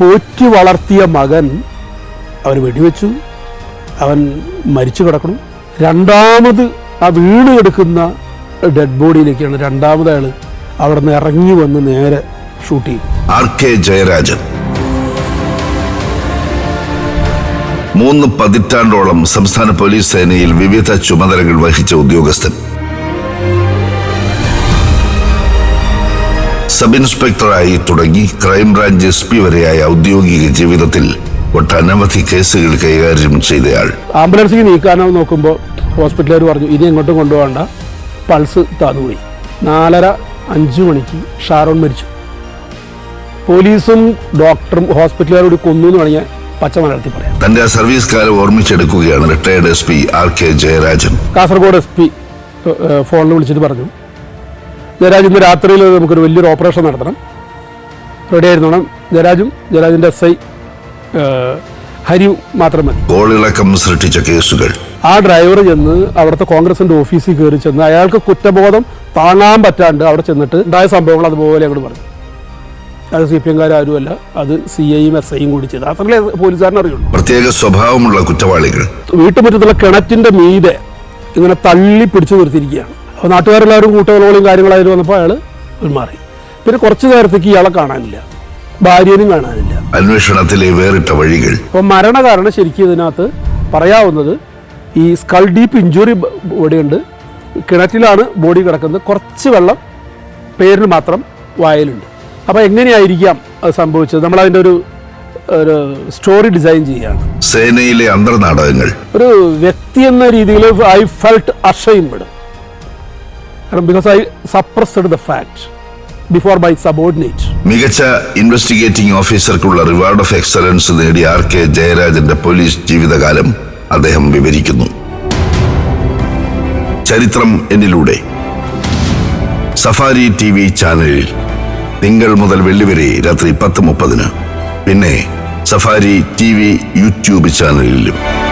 പോറ്റി വളർത്തിയ മകൻ അവൻ വെടിവെച്ചു. അവൻ മരിച്ചു കിടക്കണം. രണ്ടാമത് ആ വീണ് കിടക്കുന്ന ഡെഡ് ബോഡിയിലേക്കാണ് രണ്ടാമത് അയാൾ അവിടെ നിന്ന് ഇറങ്ങി വന്ന് നേരെ ഷൂട്ട് ചെയ്യും. ജയരാജൻ. മൂന്ന് പതിറ്റാണ്ടോളം സംസ്ഥാന പോലീസ് സേനയിൽ വിവിധ ചുമതലകൾ വഹിച്ച ഉദ്യോഗസ്ഥൻ. സബ് ഇൻസ്പെക്ടറായി തുടങ്ങി ക്രൈംബ്രാഞ്ച് എസ് പി വരെയായ ഔദ്യോഗിക ജീവിതത്തിൽ ഒട്ടനവധി കേസുകൾ കൈകാര്യം ചെയ്തയാൾ. ആംബുലൻസിൽ നീക്കാനോ നോക്കുമ്പോൾ ഹോസ്പിറ്റലുകാർ പറഞ്ഞു ഇനി എങ്ങോട്ടും കൊണ്ടുപോകണ്ട. പൾസ് താന്നുപോയി. നാലര അഞ്ചു മണിക്ക് ഷാറോൺ മരിച്ചു. പോലീസും ഡോക്ടറും ഹോസ്പിറ്റലുകാരോട് കൊന്നു എന്ന് പറഞ്ഞാൽ പച്ച മലയാളത്തിൽ പറയാം. തന്റെ സർവീസ് കാലം ഓർമ്മിച്ചെടുക്കുകയാണ് retired S P R K Jayarajan. Kasaragod S P ഫോണിൽ വിളിച്ചിട്ട് പറഞ്ഞു ജയരാജ് ഇന്ന് രാത്രിയിൽ നമുക്കൊരു വലിയൊരു ഓപ്പറേഷൻ നടത്തണം. റെഡി ആയിരുന്നോണം? ജയരാജും ജയരാജിന്റെ എസ് ഐ ഹരിയും മാത്രം മതി. സൃഷ്ടിച്ച കേസുകൾ. ആ ഡ്രൈവർ ചെന്ന് അവിടുത്തെ കോൺഗ്രസിന്റെ ഓഫീസിൽ കയറി ചെന്ന് അയാൾക്ക് കുറ്റബോധം താങ്ങാൻ പറ്റാണ്ട് അവിടെ ചെന്നിട്ട് ഉണ്ടായ സംഭവങ്ങൾ അതുപോലെ അങ്ങോട്ട് പറഞ്ഞു. അത് സി പി എംകാരും അത് സി ഐയും എസ് ഐയും കൂടി ചെയ്ത്. അത്രേ പോലീസുകാരനെ അറിയുള്ളൂ. പ്രത്യേക സ്വഭാവമുള്ള കുറ്റവാളികൾ. വീട്ടുമുറ്റത്തുള്ള കിണറ്റിന്റെ മീതെ ഇങ്ങനെ തള്ളി പിടിച്ചു നിർത്തിയിരിക്കുകയാണ്. അപ്പോൾ നാട്ടുകാരെല്ലാവരും കൂട്ടുകളോളും കാര്യങ്ങളായിട്ട് വന്നപ്പോൾ അയാൾ പിന്മാറി. പിന്നെ കുറച്ച് നേരത്തേക്ക് ഇയാളെ കാണാനില്ല. ഭാര്യനും കാണാനില്ല. അന്വേഷണത്തിലെ വേറിട്ട വഴികൾ. അപ്പോൾ മരണകാരണം ശരിക്കും ഇതിനകത്ത് പറയാവുന്നത് ഈ സ്കൾ ഡീപ്പ് ഇഞ്ചുറി ഉണ്ട്. കിണറ്റിലാണ് ബോഡി കിടക്കുന്നത്. കുറച്ച് വെള്ളം പേരിന് മാത്രം വായലുണ്ട് അപ്പോൾ എങ്ങനെയായിരിക്കാം അത് സംഭവിച്ചത്? നമ്മൾ നമ്മളതിന്റെ ഒരു ഒരു സ്റ്റോറി ഡിസൈൻ ചെയ്യുകയാണ്. സേനയിലെ അന്തർനാടകങ്ങൾ. ഒരു വ്യക്തി എന്ന രീതിയിൽ ഐ ഫെൽട്ട് അഷൈംഡ് മികച്ച ഇൻവെസ്റ്റിഗേറ്റിംഗ് ഓഫീസർക്കുള്ള റിവാർഡ് ഓഫ് എക്സലൻസ് നേടിയ ആർ കെ ജയരാജന്റെ പോലീസ് ജീവിതകാലം അദ്ദേഹം വിവരിക്കുന്നു. ചരിത്രം എന്നിലൂടെ. സഫാരി ടി വി ചാനലിൽ തിങ്കൾ മുതൽ വെള്ളി വരെ രാത്രി പത്ത് മുപ്പതിന്. പിന്നെ സഫാരി ടി വി യൂട്യൂബ് ചാനലിലും.